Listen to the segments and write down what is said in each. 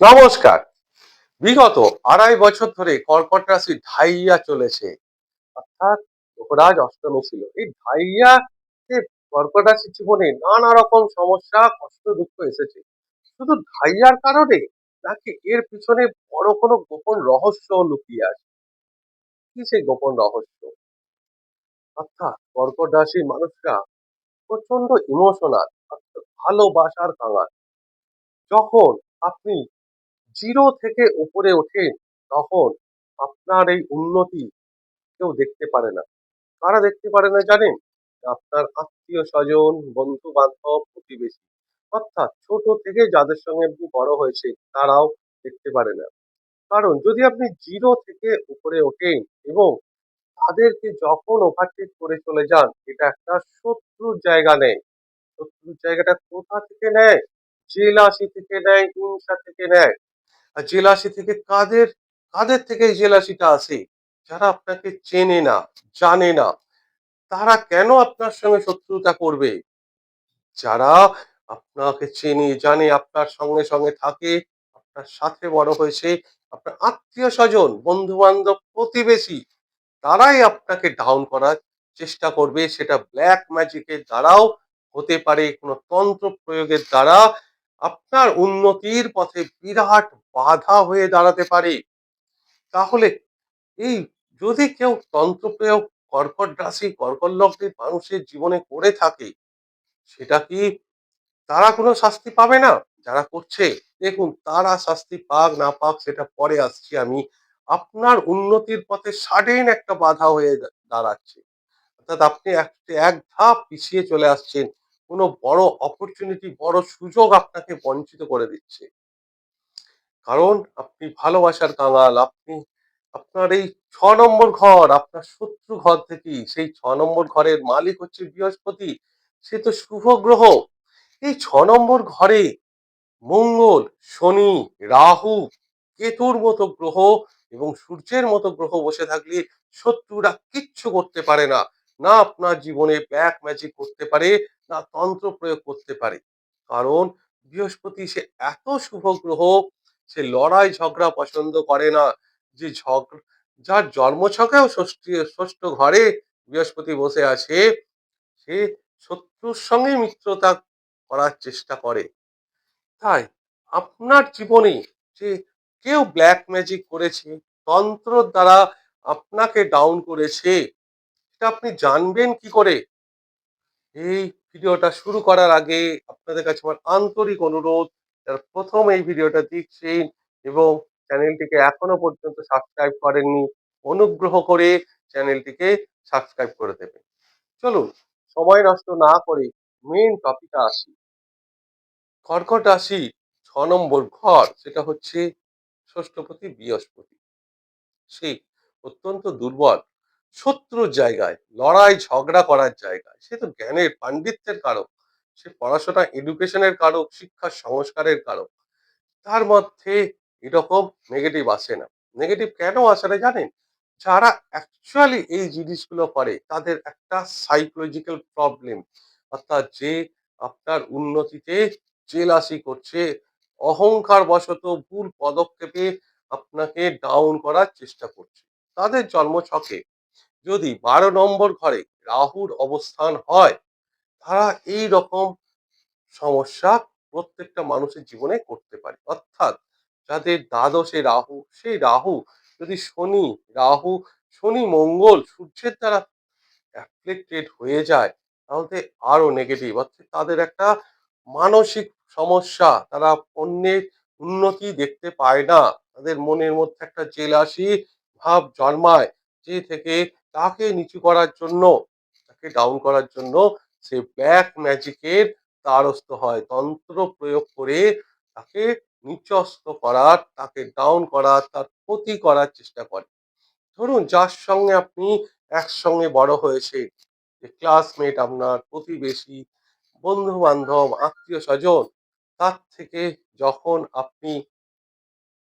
নমস্কার। বিগত আড়াই বছর ধরে কর্কট রাশি ঢাইয়া চলেছে। অর্থাৎ যোগরাজ অষ্টমী ছিল। এই ঢাইয়া কর্কট রাশির জীবনে নানা রকম সমস্যা, কষ্ট, দুঃখ এসেছে। শুধু ঢাইয়ার কারণে নাকি এর পিছনে বড় কোনো গোপন রহস্য লুকিয়ে আছে? কি সেই গোপন রহস্য? অর্থাৎ কর্কট রাশির মানুষরা প্রচণ্ড ইমোশনাল ভালোবাসার কাঙাল। যখন আপনি জিরো থেকে উপরে ওঠেন তখন আপনার এই উন্নতি কেউ দেখতে পারে না। কারা দেখতে পারে না জানেন? আপনার আত্মীয় স্বজন বন্ধু বান্ধব প্রতিবেশী। অর্থাৎ ছোট থেকে যাদের সঙ্গে আপনি বড় হয়েছে তারাও দেখতে পারে না। কারণ যদি আপনি জিরো থেকে উপরে ওঠেন এবং তাদেরকে যখন ওভারটেক করে চলে যান, এটা একটা শত্রুর জায়গা নেয়। শত্রুর জায়গাটা কোথা থেকে নেয়? জেলাসি থেকে নেয়, হিংসা থেকে নেয়। জেলাসি থেকে কাদের কাদের থেকে এই জেলাসিটা আসে? যারা আপনাকে চেনে না, জানে না, তারা কেন আপনার সঙ্গে শত্রুতা করবে? যারা আপনাকে চেনে, জানে, আপনার সঙ্গে সঙ্গে থাকে, আপনার সাথে বড় হয়েছে, আপনার আত্মীয় স্বজন বন্ধু বান্ধব প্রতিবেশী, তারাই আপনাকে ডাউন করার চেষ্টা করবে। সেটা ব্ল্যাক ম্যাজিকের দ্বারাও হতে পারে, কোনো তন্ত্র প্রয়োগের দ্বারা আপনার উন্নতির পথে বিরাট বাধা হয়ে দাঁড়াতে পারে। তাহলে এই যদি কেউ তন্ত্র প্রয়োগ, কর্কট রাশি, কর্কট লগ্নের মানুষের জীবনে করে থাকে, সেটা কি তারা কোনো শাস্তি পাবে না? যারা করছে, দেখুন তারা শাস্তি পাক না পাক সেটা পরে আসছি আমি। আপনার উন্নতির পথে সাডেন একটা বাধা হয়ে দাঁড়াচ্ছে। অর্থাৎ আপনি এক ধাপ পিছিয়ে চলে আসছেন। কোনো বড় অপরচুনিটি বড় সুযোগ আপনাকে বঞ্চিত করে দিচ্ছে। কারণ আপনি ভালোবাসার কাঙাল, আপনি, আপনার এই ছ নম্বর ঘর, আপনার শত্রু ঘর থেকেই, সেই ছ নম্বর ঘরের মালিক হচ্ছে বৃহস্পতি, সে তো শুভ গ্রহ। এই ছ নম্বর ঘরে মঙ্গল, শনি, রাহু, কেতুর মতো গ্রহ এবং সূর্যের মতো গ্রহ বসে থাকলে শত্রুরা কিচ্ছু করতে পারে না। না আপনার জীবনে ব্যাক ম্যাজিক করতে পারে না তন্ত্র প্রয়োগ করতে পারে। কারণ বৃহস্পতি সে এত শুভ গ্রহ, সে লড়াই ঝগড়া পছন্দ করে না। যে ঝগড়া যার জন্মছকেও ষষ্ঠী, ষষ্ঠ ঘরে বৃহস্পতি বসে আছে, সে শত্রুর সঙ্গে মিত্রতা করার চেষ্টা করে। তাই আপনার জীবনে যে কেউ ব্ল্যাক ম্যাজিক করেছে, তন্ত্র দ্বারা আপনাকে ডাউন করেছে সেটা আপনি জানবেন কি করে? এই ভিডিওটা শুরু করার আগে আপনাদের কাছে আমার আন্তরিক অনুরোধ, যারা প্রথম এই ভিডিওটা দেখছেন এবং চ্যানেলটিকে এখনও পর্যন্ত সাবস্ক্রাইব করেননি, অনুগ্রহ করে চ্যানেলটিকে সাবস্ক্রাইব করে দেবেন। চলুন, সময় নষ্ট না করে মেইন টপিকে আসি। কর্কট রাশি ছ নম্বর ঘর, সেটা হচ্ছে ষষ্ঠপতি বৃহস্পতি। সে অত্যন্ত দুর্বল। শত্রুর জায়গায়, লড়াই, ঝগড়া করার জায়গায়। সে তো জ্ঞানের পাণ্ডিত্যের কারক। সে পড়াশোনা এডুকেশনের কারক, শিক্ষা, সংস্কারের কারক। তার মধ্যে এরকম নেগেটিভ আসে না। নেগেটিভ কেন আসে না জানেন? যারা অ্যাকচুয়ালি এই জিনিসগুলো করে, তাদের একটা সাইকোলজিক্যাল প্রবলেম অর্থাৎ যে আপনার উন্নতিতে জেলাসি করছে অহংকার বশত ভুল পদক্ষেপে আপনাকে ডাউন করার চেষ্টা করছে। তাদের জন্মছকে যদি বারো নম্বর ঘরে রাহুর অবস্থান হয়, তারা এই রকম সমস্যা প্রত্যেকটা মানুষের জীবনে করতে পারে। অর্থাৎ যাদের দ্বাদশে রাহু, সেই রাহু যদি শনি, রাহু, শনি মঙ্গল, সূর্যের দ্বারা অ্যাফ্লেক্টেড হয়ে যায়, তাহলে আরও নেগেটিভ অর্থাৎ তাদের একটা মানসিক সমস্যা, তারা অন্যের উন্নতি দেখতে পায় না। তাদের মনের মধ্যে একটা জেলাসি ভাব জন্মায়, যে থেকে তাকে নিচু করার জন্য, তাকে ডাউন করার জন্য সে ব্ল্যাক ম্যাজিকের দ্বারস্থ হয়। তন্ত্র প্রয়োগ করে তাকে নিচস্ত করার, তাকে ডাউন করার, তার ক্ষতি করার চেষ্টা করে। ধরুন যার সঙ্গে আপনি একসঙ্গে বড় হয়েছে যে ক্লাসমেট আপনার, প্রতিবেশী বন্ধু বান্ধব আত্মীয় স্বজন তার থেকে যখন আপনি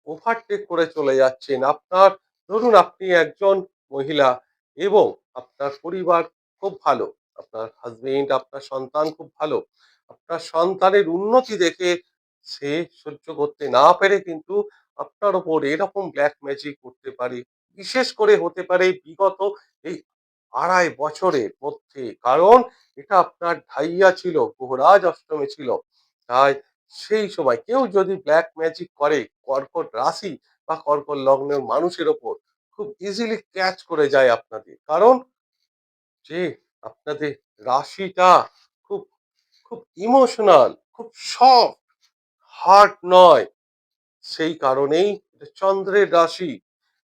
ওভারটেক করে চলে যাচ্ছেন, আপনার, ধরুন আপনি একজন মহিলা এবং আপনার পরিবার খুব ভালো আপনার হাজবেন্ড আপনার সন্তান খুব ভালো আপনার সন্তানের উন্নতি দেখে সে সহ্য করতে না পেরে কিন্তু আপনার ওপর এরকম ব্ল্যাক ম্যাজিক করতে পারে। বিশেষ করে হতে পারে বিগত এই আড়াই বছরের মধ্যে। কারণ এটা আপনার ঢাইয়া ছিল, গ্রহরাজ অষ্টমে ছিল। তাই সেই সময় কেউ যদি ব্ল্যাক ম্যাজিক করে কর্কট রাশি বা কর্কট লগ্নের মানুষের ওপর খুব ইজিলি ক্যাচ করে যায় আপনাদের। কারণ যে আপনাদের রাশিটা খুব, খুব ইমোশনাল, খুব সফট, হার্ড নয়। সেই কারণেই এটা চন্দ্রের রাশি।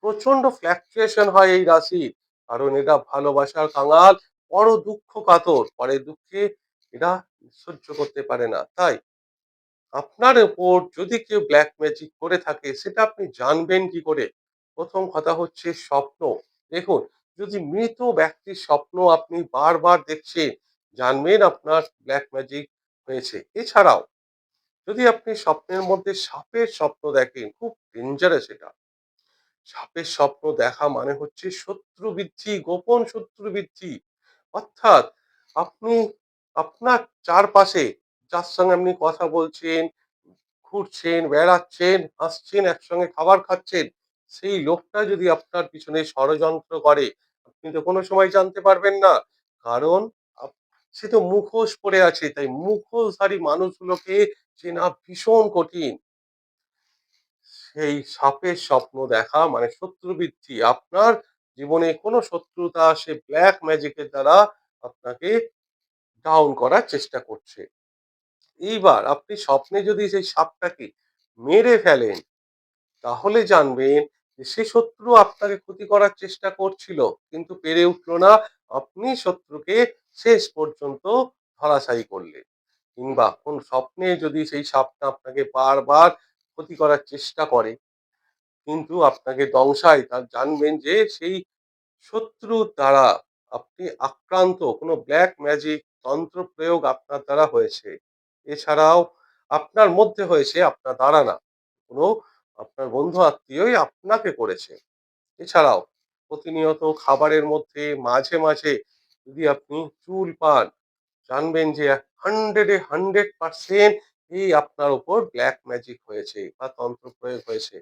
প্রচণ্ড ফ্লাকচুয়েশন হয় এই রাশির। কারণ এটা ভালোবাসার কাঙাল, বড় দুঃখ কাতর। পরের দুঃখে এরা সহ্য করতে পারে না। তাই আপনার উপর যদি কেউ ব্ল্যাক ম্যাজিক করে থাকে সেটা আপনি জানবেন কি করে? প্রথম কথা হচ্ছে স্বপ্ন। দেখুন যদি মৃত ব্যক্তির স্বপ্ন আপনি বারবার দেখছেন, জানবেন আপনার ব্ল্যাক ম্যাজিক হয়েছে। এছাড়াও যদি আপনি স্বপ্নের মধ্যে সাপের স্বপ্ন দেখেন, খুব ডেঞ্জারাস এটা। সাপের স্বপ্ন দেখা মানে হচ্ছে শত্রু বৃদ্ধি, গোপন শত্রু বৃদ্ধি। অর্থাৎ আপনি আপনার চারপাশে যার সঙ্গে আপনি কথা বলছেন, ঘুরছেন, বেড়াচ্ছেন, হাসছেন, একসঙ্গে খাবার খাচ্ছেন, সেই লোকটা যদি আপনার পিছনে ষড়যন্ত্র করে, আপনি তো কোনো সময় জানতে পারবেন না। কারণ সে তো মুখোশ পরে আছে, তাই মুখোশধারী মানুষগুলোকে চেনা ভীষণ কঠিন। সেই সাপের স্বপ্ন দেখা মানে শত্রু বৃদ্ধি। আপনার জীবনে কোনো শত্রুতা সে ব্ল্যাক ম্যাজিকের দ্বারা আপনাকে ডাউন করার চেষ্টা করছে। এইবার আপনি স্বপ্নে যদি সেই সাপটাকে মেরে ফেলেন, তাহলে জানবেন সে শত্রু আপনাকে ক্ষতি করার চেষ্টা করছিল, কিন্তু পেরে উঠল না। আপনি শত্রুকে শেষ পর্যন্ত ধরাশায়ী করলেন। কিংবা কোন স্বপ্নে যদি সেই সাপটা আপনাকে বারবার ক্ষতি করার চেষ্টা করে, কিন্তু আপনাকে দংশায়, তা জানবেন যে সেই শত্রুর দ্বারা আপনি আক্রান্ত, কোনো ব্ল্যাক ম্যাজিক তন্ত্র প্রয়োগ আপনার দ্বারা হয়েছে। এছাড়াও আপনার মধ্যে হয়েছে, আপনার দ্বারা না। কোনো আপনার বন্ধু-আত্মীয়ই আপনাকে করেছে। এছাড়াও প্রতিনিয়ত খাবারের মধ্যে মাঝে, মাঝে যদি আপনি চুল পান, জানবেন যে 100 এ 100% এই আপনার উপর ব্ল্যাক ম্যাজিক হয়েছে বা তন্ত্র প্রয়োগ হয়েছে।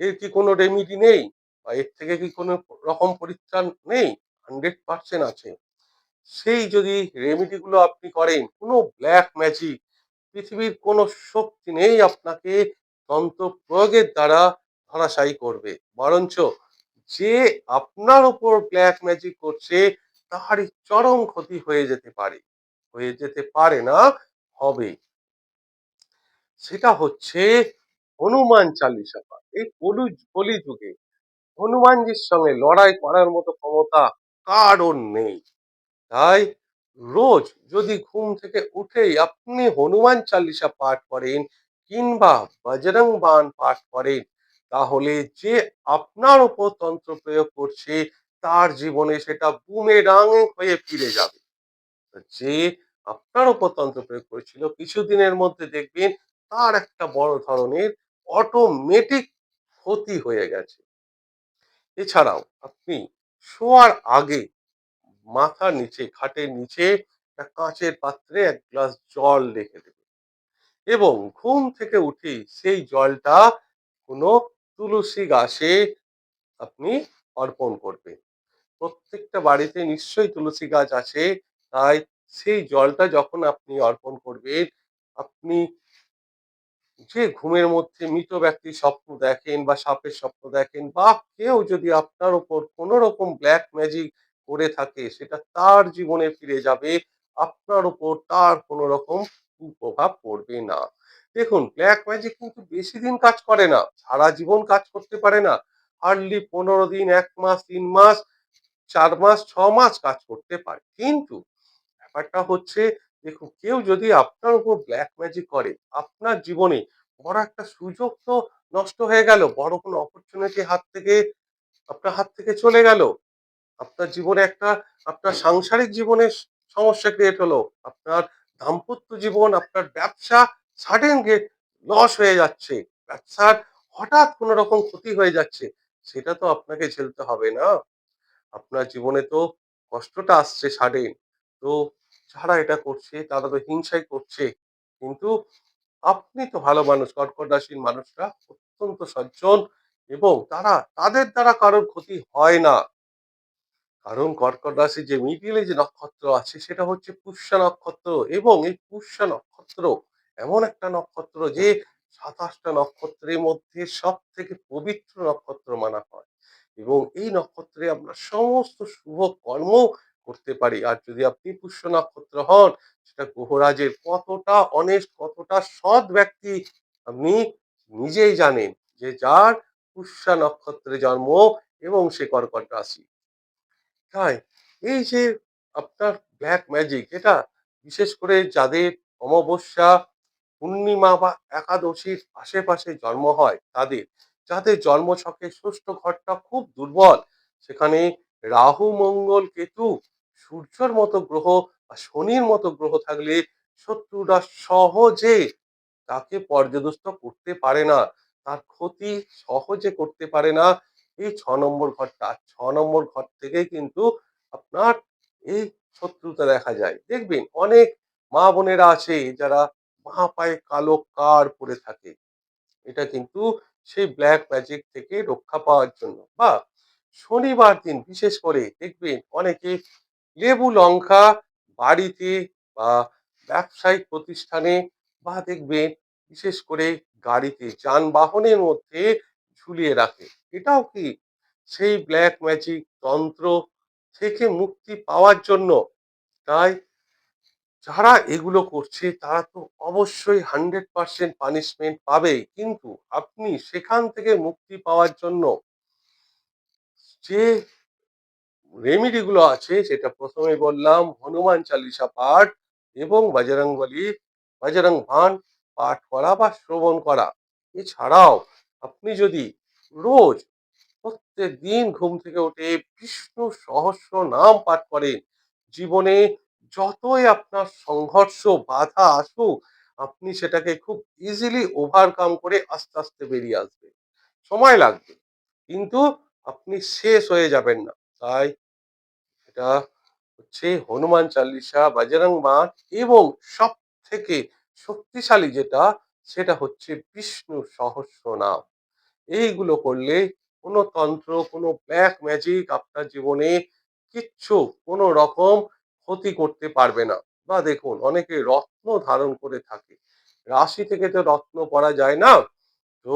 এর কি কোনো রেমিডি নেই? বা এর থেকে কি কোনো রকম পরিত্রাণ নেই? 100% আছে। সেই যদি রেমিডিগুলো আপনি করেন, কোনো ব্ল্যাক ম্যাজিক পৃথিবীর কোনো শক্তি নেই আপনাকে তন্ত্র প্রয়োগের দ্বারা ধরাশায়ী করবে। বরঞ্চ যে আপনার উপর ব্ল্যাক ম্যাজিক করছে তারই চরম ক্ষতি হয়ে যেতে পারে। হয়ে যেতে পারে না, হবে। সেটা হচ্ছে হনুমান পাঠ। এই কলু কলিযুগে হনুমানজির সঙ্গে লড়াই করার মতো ক্ষমতা কারোর নেই। তাই রোজ যদি ঘুম থেকে উঠেই আপনি হনুমান চালিসা পাঠ করেন কিংবা বজরং বাণ পাঠ করেন, তাহলে যে আপনার উপর তন্ত্র প্রয়োগ করছে তার জীবনে সেটা বুমে বুমেরাং হয়ে ফিরে যাবে। যে আপনার উপর তন্ত্র প্রয়োগ করেছিল কিছুদিনের মধ্যে দেখবেন তার একটা বড় ধরনের অটোমেটিক ক্ষতি হয়ে গেছে। এছাড়াও আপনি শোয়ার আগে মাথার নিচে, খাটের নিচে একটা কাঁচের পাত্রে এক গ্লাস জল রেখে দেবেন এবং ঘুম থেকে উঠে সেই জলটা কোনো তুলসী গাছে আপনি অর্পণ করবেন। প্রত্যেকটা বাড়িতে নিশ্চয়ই তুলসী গাছ আছে, তাই সেই জলটা যখন আপনি অর্পণ করবেন, আপনি যে ঘুমের মধ্যে মৃত ব্যক্তির স্বপ্ন দেখেন বা সাপের স্বপ্ন দেখেন বা কেউ যদি আপনার উপর কোনো রকম ব্ল্যাক ম্যাজিক করে থাকে, সেটা তার জীবনে ফিরে যাবে। আপনার উপর তার কোনো রকম কুপ্রভাব পড়বে না। দেখুন ব্ল্যাক ম্যাজিক কিন্তু বেশিদিন কাজ করে না। সারা জীবন কাজ করতে পারে না। হার্ডলি ১৫ দিন, এক মাস, তিন মাস, চার মাস, ছ মাস কাজ করতে পারে। কিন্তু ব্যাপারটা হচ্ছে দেখুন কেউ যদি আপনার উপর ব্ল্যাক ম্যাজিক করে, আপনার জীবনে বড় একটা সুযোগ তো নষ্ট হয়ে গেল। বড় কোনো অপরচুনিটি হাত থেকে আপনার হাত থেকে চলে গেল। আপনার জীবনে একটা আপনার সাংসারিক জীবনে সমস্যা ক্রিয়েট হলো। আপনার দাম্পত্য জীবন, আপনার ব্যবসা সাডেন গেট লস হয়ে যাচ্ছে। ব্যবসার হঠাৎ কোনো রকম ক্ষতি হয়ে যাচ্ছে। সেটা তো আপনাকে ঝেলতে হবে না? আপনার জীবনে তো কষ্টটা আসছে সাডেন। তো যারা এটা করছে তারা তো হিংসাই করছে। কিন্তু আপনি তো ভালো মানুষ কর্কট রাশির মানুষরা অত্যন্ত সজ্জন এবং তারা তাদের দ্বারা কারোর ক্ষতি হয় না কারণ কর্কট রাশি যে মিডিলে যে নক্ষত্র আছে, সেটা হচ্ছে পুষ্যা নক্ষত্র। এবং এই পুষ্যা নক্ষত্র এমন একটা নক্ষত্র যে সাতাশটা নক্ষত্রের মধ্যে সব থেকে পবিত্র নক্ষত্র মানা হয়। এবং এই নক্ষত্রে আমরা সমস্ত শুভ কর্ম করতে পারি। আর যদি আপনি পুষ্য নক্ষত্র হন, সেটা গ্রহরাজের কতটা অনেস্ট কতটা সৎ ব্যক্তি, আপনি নিজেই জানেন যে যার পুষ্যা নক্ষত্রে জন্ম এবং সে কর্কট রাশি। তাই এই যে আপনার ব্ল্যাক ম্যাজিক এটা বিশেষ করে যাদের অমাবস্যা, পূর্ণিমা বা একাদশীর আশেপাশে জন্ম হয় তাদের, যাদের জন্ম জন্মছকে ষষ্ঠ ঘরটা খুব দুর্বল, সেখানে রাহু, মঙ্গল, কেতু, সূর্যর মতো গ্রহ বা শনির মতো গ্রহ থাকলে শত্রুরা সহজে তাকে পর্যদস্ত করতে পারে না, তার ক্ষতি সহজে করতে পারে না। এই ছ নম্বর ঘরটা ছ নম্বর ঘর থেকে কিন্তু আপনার এই শত্রুতা দেখা যায়। দেখবেন অনেক মা বোনেরা আছে যারা মা পায়ে কালো কার পরে থাকে। এটা কিন্তু সেই ব্ল্যাক ম্যাজিক থেকে রক্ষা পাওয়ার জন্য। বা শনিবার দিন বিশেষ করে দেখবেন অনেকে লেবু লঙ্কা বাড়িতে বা ব্যবসায়িক প্রতিষ্ঠানে বা দেখবেন বিশেষ করে গাড়িতে যানবাহনের মধ্যে ঝুলিয়ে রাখে। এটাও কি সেই ব্ল্যাক ম্যাজিক তন্ত্র থেকে মুক্তি পাওয়ার জন্য? তাই যারা এগুলো করছে, তারা তো অবশ্যই হান্ড্রেড পার্সেন্ট পানিশমেন্ট পাবেই কিন্তু আপনি সেখান থেকে মুক্তি পাওয়ার জন্য যে রেমিডিগুলো আছে, সেটা প্রথমে বললাম, হনুমান চালিসা পাঠ এবং বজরং ভান পাঠ করা বা শ্রবণ করা। এছাড়াও আপনি যদি রোজ প্রত্যেক দিন ঘুম থেকে উঠে বিষ্ণু সহস্র নাম পাঠ করেন, জীবনে যতই আপনার সংঘর্ষ, বাধা আসুক, আপনি সেটাকে খুব ইজিলি ওভারকাম করে আস্তে আস্তে বেরিয়ে আসবেন। সময় লাগবে, কিন্তু আপনি শেষ হয়ে যাবেন না। তাই এটা হচ্ছে হনুমান চালিসা, বজরং বাণ এবং সব থেকে শক্তিশালী যেটা, সেটা হচ্ছে বিষ্ণু সহস্র নাম। এইগুলো করলে কোনো তন্ত্র, কোনো ব্ল্যাক ম্যাজিক আপনার জীবনে কিচ্ছু, কোনো রকম ক্ষতি করতে পারবে না। বা দেখুন, অনেকে রত্ন ধারণ করে থাকে। রাশি থেকে তো রত্ন পরা যায় না। তো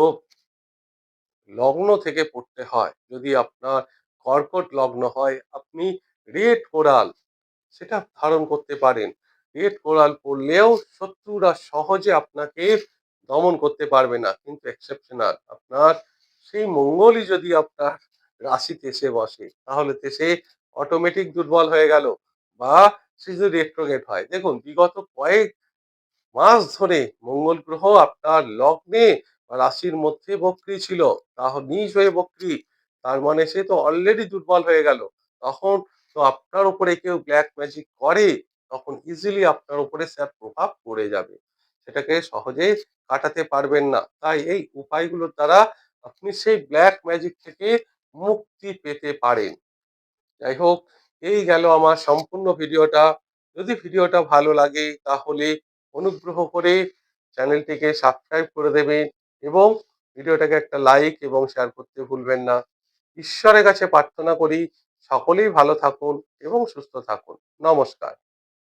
লগ্ন থেকে পড়তে হয়। যদি আপনার কর্কট লগ্ন হয়, আপনি রেড কোরাল সেটা ধারণ করতে পারেন। রেড কোরাল পড়লেও শত্রুরা সহজে আপনাকে দমন করতে পারবে না, কিন্তু এক্সেপশনাল আপনার সেই মঙ্গলই যদি আপনার রাশিতে এসে বসে, তাহলে তো সে অটোমেটিক দুর্বল হয়ে গেল বা সে যদি রেট্রোগেট হয়। দেখুন, বিগত কয়েক মাস ধরে মঙ্গল গ্রহ আপনার লগ্নে বা রাশির মধ্যে বক্রি ছিল, তাহ নিজ হয়ে বক্রি, তার মানে সে তো অলরেডি দুর্বল হয়ে গেল। তখন তো আপনার উপরে কেউ ব্ল্যাক ম্যাজিক করে, তখন ইজিলি আপনার উপরে স্যার প্রভাব পড়ে যাবে। সেটাকে সহজে কাটাতে পারবেন না। তাই এই উপায়গুলোর দ্বারা আপনি সেই ব্ল্যাক ম্যাজিক থেকে মুক্তি পেতে পারেন। যাই হোক, এই গেল আমার সম্পূর্ণ ভিডিওটা। যদি ভিডিওটা ভালো লাগে, তাহলে অনুগ্রহ করে চ্যানেলটিকে সাবস্ক্রাইব করে দেবেন এবং ভিডিওটাকে একটা লাইক এবং শেয়ার করতে ভুলবেন না। ঈশ্বরের কাছে প্রার্থনা করি, সকলেই ভালো থাকুন এবং সুস্থ থাকুন। নমস্কার।